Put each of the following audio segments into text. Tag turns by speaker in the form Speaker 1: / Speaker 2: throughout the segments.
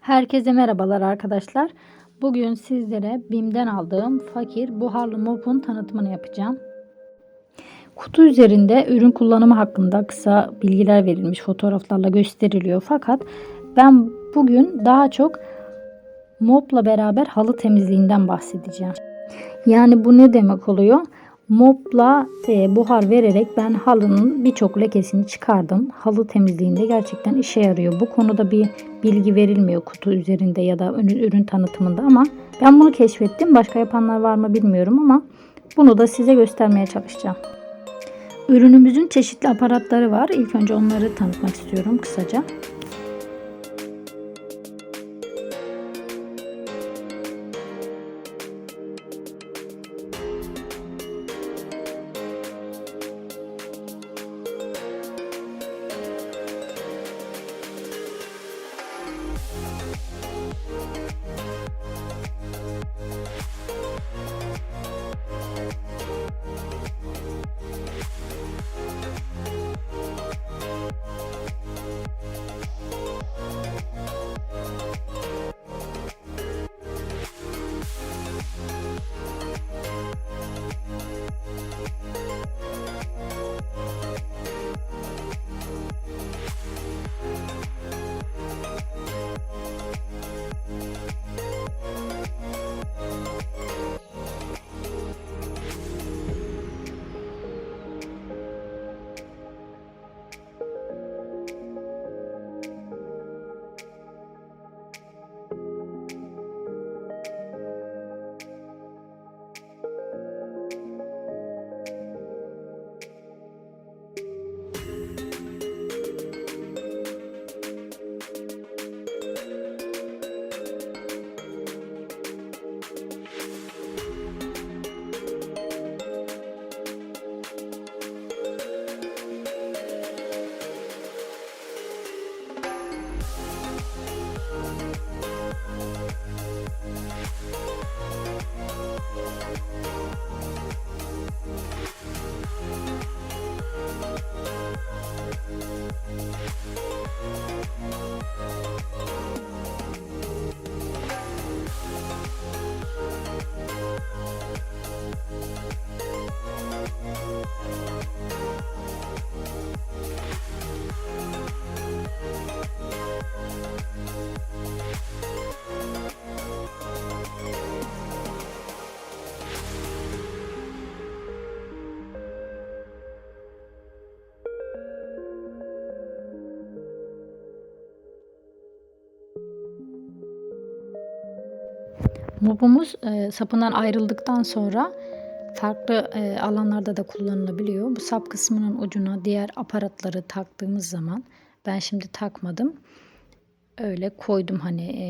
Speaker 1: Herkese merhabalar arkadaşlar. Bugün sizlere BİM'den aldığım fakir buharlı mopun tanıtımını yapacağım. Kutu üzerinde ürün kullanımı hakkında kısa bilgiler verilmiş, fotoğraflarla gösteriliyor. Fakat ben bugün daha çok mopla beraber halı temizliğinden bahsedeceğim. Yani bu ne demek oluyor? Mopla e, buhar vererek ben halının birçok lekesini çıkardım. Halı temizliğinde gerçekten işe yarıyor. Bu konuda bir bilgi verilmiyor kutu üzerinde ya da ürün, tanıtımında ama ben bunu keşfettim. Başka yapanlar var mı bilmiyorum ama bunu da size göstermeye çalışacağım. Ürünümüzün çeşitli aparatları var. İlk önce onları tanıtmak istiyorum kısaca. Mopumuz e, sapından ayrıldıktan sonra farklı e, alanlarda da kullanılabiliyor. Bu sap kısmının ucuna diğer aparatları taktığımız zaman ben şimdi takmadım. Öyle koydum hani e,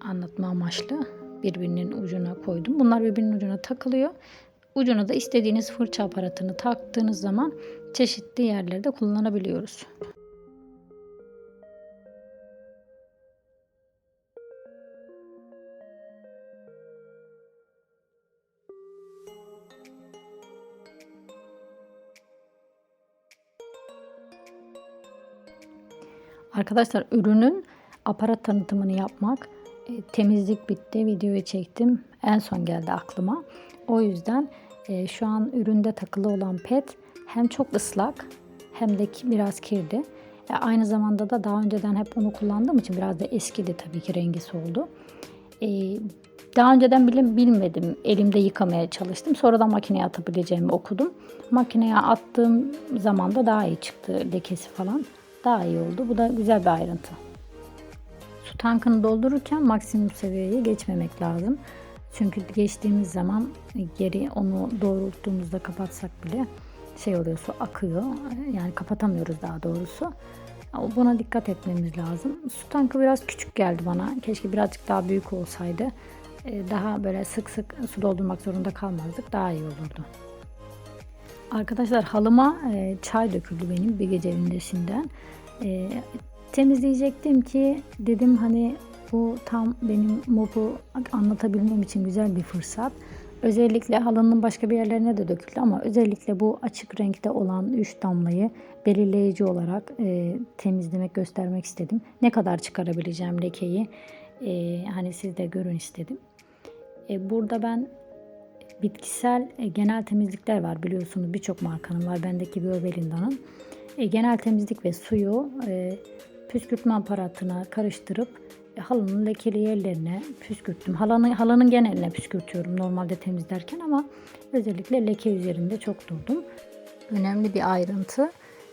Speaker 1: anlatma amaçlı birbirinin ucuna koydum. Bunlar birbirinin ucuna takılıyor. Ucuna da istediğiniz fırça aparatını taktığınız zaman çeşitli yerlerde kullanabiliyoruz. Arkadaşlar ürünün aparat tanıtımını yapmak, e, temizlik bitti, videoyu çektim. En son geldi aklıma. O yüzden e, şu an üründe takılı olan pet hem çok ıslak hem de biraz kirli. E, aynı zamanda da daha önceden hep onu kullandığım için biraz da eskidi tabii ki rengi soldu. E, daha önceden bile bilmedim. Elimde yıkamaya çalıştım. Sonradan makineye atabileceğimi okudum. Makineye attığım zaman da daha iyi çıktı lekesi falan daha iyi oldu. Bu da güzel bir ayrıntı. Su tankını doldururken maksimum seviyeye geçmemek lazım. Çünkü geçtiğimiz zaman geri onu doğrulttuğumuzda kapatsak bile şey oluyor su akıyor. Yani kapatamıyoruz daha doğrusu. Buna dikkat etmemiz lazım. Su tankı biraz küçük geldi bana. Keşke birazcık daha büyük olsaydı. Daha böyle sık sık su doldurmak zorunda kalmazdık. Daha iyi olurdu. Arkadaşlar halıma e, çay döküldü benim bir gece öncesinden. E, temizleyecektim ki dedim hani bu tam benim mopu anlatabilmem için güzel bir fırsat. Özellikle halının başka bir yerlerine de döküldü ama özellikle bu açık renkte olan 3 damlayı belirleyici olarak e, temizlemek, göstermek istedim. Ne kadar çıkarabileceğim lekeyi e, hani siz de görün istedim. E, burada ben bitkisel e, genel temizlikler var biliyorsunuz birçok markanın var. Bendeki Bio Belinda'nın. E, genel temizlik ve suyu e, püskürtme aparatına karıştırıp e, halının lekeli yerlerine püskürttüm. Halanın, halının geneline püskürtüyorum normalde temizlerken ama özellikle leke üzerinde çok durdum. Önemli bir ayrıntı.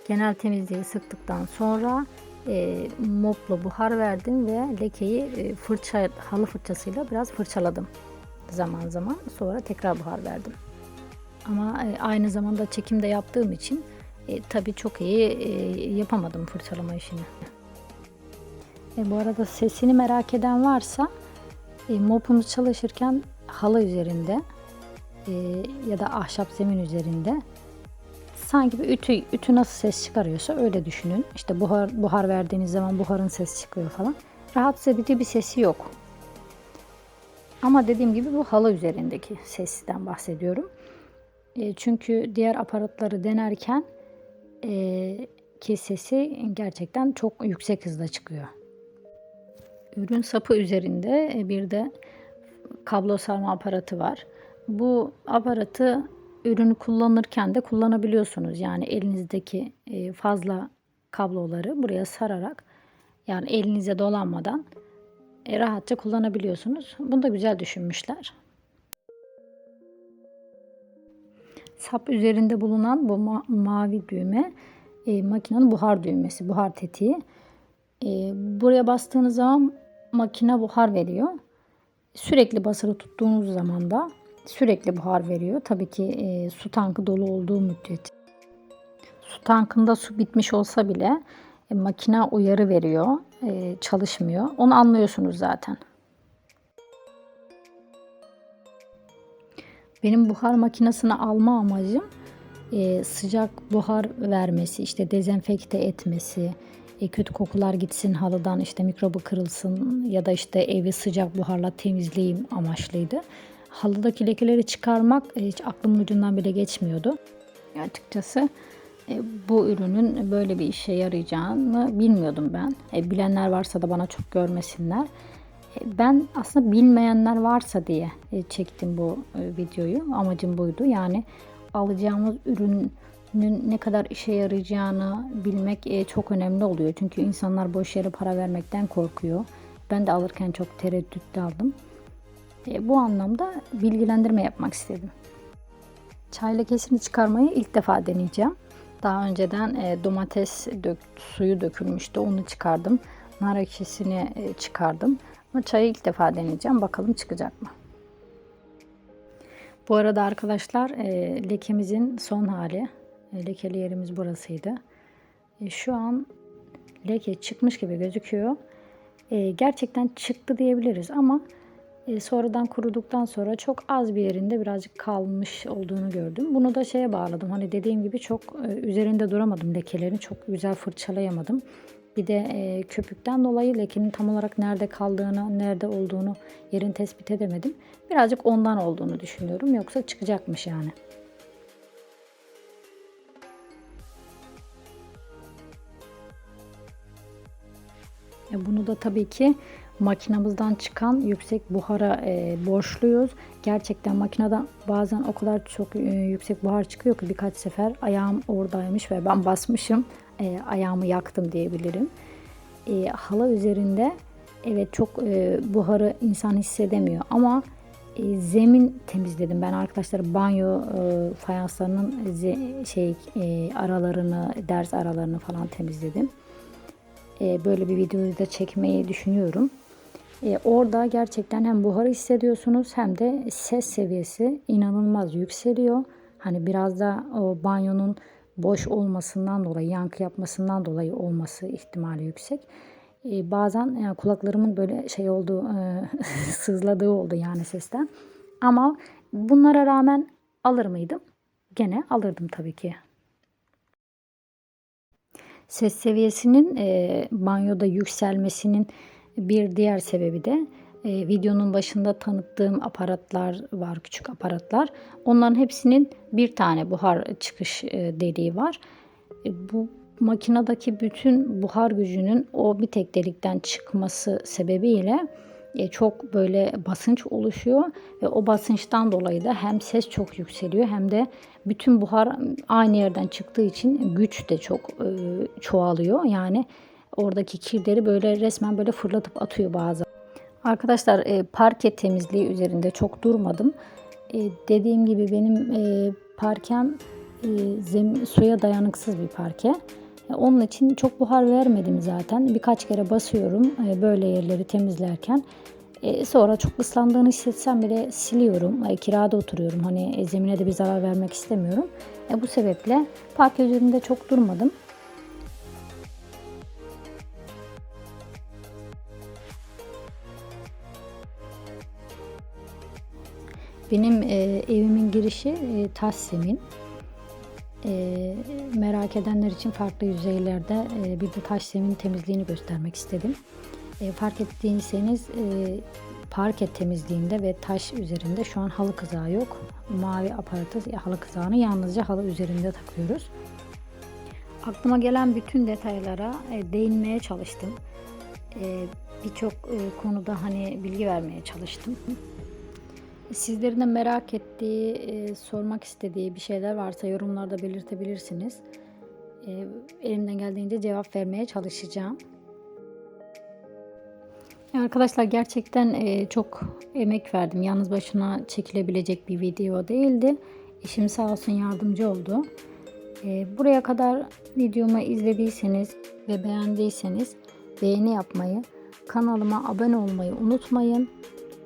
Speaker 1: Genel temizliği sıktıktan sonra e, mopla buhar verdim ve lekeyi e, fırça halı fırçasıyla biraz fırçaladım zaman zaman. Sonra tekrar buhar verdim. Ama e, aynı zamanda çekim de yaptığım için e, tabii çok iyi e, yapamadım fırçalama işini. E, bu arada sesini merak eden varsa e, mopumuz çalışırken halı üzerinde e, ya da ahşap zemin üzerinde sanki bir ütü, ütü nasıl ses çıkarıyorsa öyle düşünün. İşte buhar, buhar verdiğiniz zaman buharın sesi çıkıyor falan. Rahatsız edici bir sesi yok. Ama dediğim gibi bu halı üzerindeki sesten bahsediyorum. E, çünkü diğer aparatları denerken e, ki sesi gerçekten çok yüksek hızda çıkıyor. Ürün sapı üzerinde e, bir de kablo sarma aparatı var. Bu aparatı ürünü kullanırken de kullanabiliyorsunuz. Yani elinizdeki fazla kabloları buraya sararak yani elinize dolanmadan rahatça kullanabiliyorsunuz. Bunu da güzel düşünmüşler. Sap üzerinde bulunan bu ma- mavi düğme e, makinenin buhar düğmesi, buhar tetiği. E, buraya bastığınız zaman makine buhar veriyor. Sürekli basılı tuttuğunuz zaman da sürekli buhar veriyor. Tabii ki e, su tankı dolu olduğu müddet. Su tankında su bitmiş olsa bile e, makine uyarı veriyor. E, çalışmıyor. Onu anlıyorsunuz zaten. Benim buhar makinesini alma amacım e, sıcak buhar vermesi, işte dezenfekte etmesi, e, kötü kokular gitsin halıdan, işte mikrobu kırılsın ya da işte evi sıcak buharla temizleyeyim amaçlıydı. Halıdaki lekeleri çıkarmak hiç aklımın ucundan bile geçmiyordu. Açıkçası e, bu ürünün böyle bir işe yarayacağını bilmiyordum ben. E, bilenler varsa da bana çok görmesinler. E, ben aslında bilmeyenler varsa diye çektim bu videoyu. Amacım buydu. Yani alacağımız ürünün ne kadar işe yarayacağını bilmek çok önemli oluyor. Çünkü insanlar boş yere para vermekten korkuyor. Ben de alırken çok tereddütlü aldım. Bu anlamda bilgilendirme yapmak istedim. Çay lekesini çıkarmayı ilk defa deneyeceğim. Daha önceden e, domates dök, suyu dökülmüştü. Onu çıkardım. Nar ekşisini e, çıkardım. Ama çayı ilk defa deneyeceğim. Bakalım çıkacak mı? Bu arada arkadaşlar e, lekemizin son hali. E, lekeli yerimiz burasıydı. E, şu an leke çıkmış gibi gözüküyor. E, gerçekten çıktı diyebiliriz ama sonradan kuruduktan sonra çok az bir yerinde birazcık kalmış olduğunu gördüm. Bunu da şeye bağladım. Hani dediğim gibi çok e, üzerinde duramadım lekelerini. Çok güzel fırçalayamadım. Bir de e, köpükten dolayı lekenin tam olarak nerede kaldığını, nerede olduğunu yerin tespit edemedim. Birazcık ondan olduğunu düşünüyorum. Yoksa çıkacakmış yani. E, bunu da tabii ki makinamızdan çıkan yüksek buhara e, borçluyuz. Gerçekten makineden bazen o kadar çok e, yüksek buhar çıkıyor ki birkaç sefer ayağım oradaymış ve ben basmışım. E, ayağımı yaktım diyebilirim. E, hala üzerinde evet çok e, buharı insan hissedemiyor ama e, zemin temizledim. Ben arkadaşlar banyo e, fayanslarının ze, şey e, aralarını, ders aralarını falan temizledim. E, böyle bir videoyu da çekmeyi düşünüyorum. E, orada gerçekten hem buharı hissediyorsunuz hem de ses seviyesi inanılmaz yükseliyor. Hani biraz da o banyonun boş olmasından dolayı, yankı yapmasından dolayı olması ihtimali yüksek. E, bazen yani kulaklarımın böyle şey olduğu, e, sızladığı oldu yani sesten. Ama bunlara rağmen alır mıydım? Gene alırdım tabii ki. Ses seviyesinin e, banyoda yükselmesinin bir diğer sebebi de e, videonun başında tanıttığım aparatlar var, küçük aparatlar. Onların hepsinin bir tane buhar çıkış e, deliği var. E, bu makinedeki bütün buhar gücünün o bir tek delikten çıkması sebebiyle e, çok böyle basınç oluşuyor ve o basınçtan dolayı da hem ses çok yükseliyor hem de bütün buhar aynı yerden çıktığı için güç de çok e, çoğalıyor. Yani oradaki kirleri böyle resmen böyle fırlatıp atıyor bazı. Arkadaşlar e, parke temizliği üzerinde çok durmadım. E, dediğim gibi benim e, parkem e, zem- suya dayanıksız bir parke. E, Onun için çok buhar vermedim zaten. Birkaç kere basıyorum e, böyle yerleri temizlerken. E, sonra çok ıslandığını hissetsem bile siliyorum. E, kirada oturuyorum. Hani e, zemine de bir zarar vermek istemiyorum. E, bu sebeple parke üzerinde çok durmadım. Benim e, evimin girişi e, taş zemin. E, merak edenler için farklı yüzeylerde e, bir de taş zemin temizliğini göstermek istedim. E, fark ettiyseniz e, parke temizliğinde ve taş üzerinde şu an halı kızağı yok. Mavi aparatı halı kızağını yalnızca halı üzerinde takıyoruz. Aklıma gelen bütün detaylara e, değinmeye çalıştım. E, Birçok e, konuda hani bilgi vermeye çalıştım. Sizlerin de merak ettiği, e, sormak istediği bir şeyler varsa yorumlarda belirtebilirsiniz. E, elimden geldiğince cevap vermeye çalışacağım. Arkadaşlar gerçekten e, çok emek verdim. Yalnız başına çekilebilecek bir video değildi. Eşim sağ olsun yardımcı oldu. E, buraya kadar videomu izlediyseniz ve beğendiyseniz beğeni yapmayı, kanalıma abone olmayı unutmayın.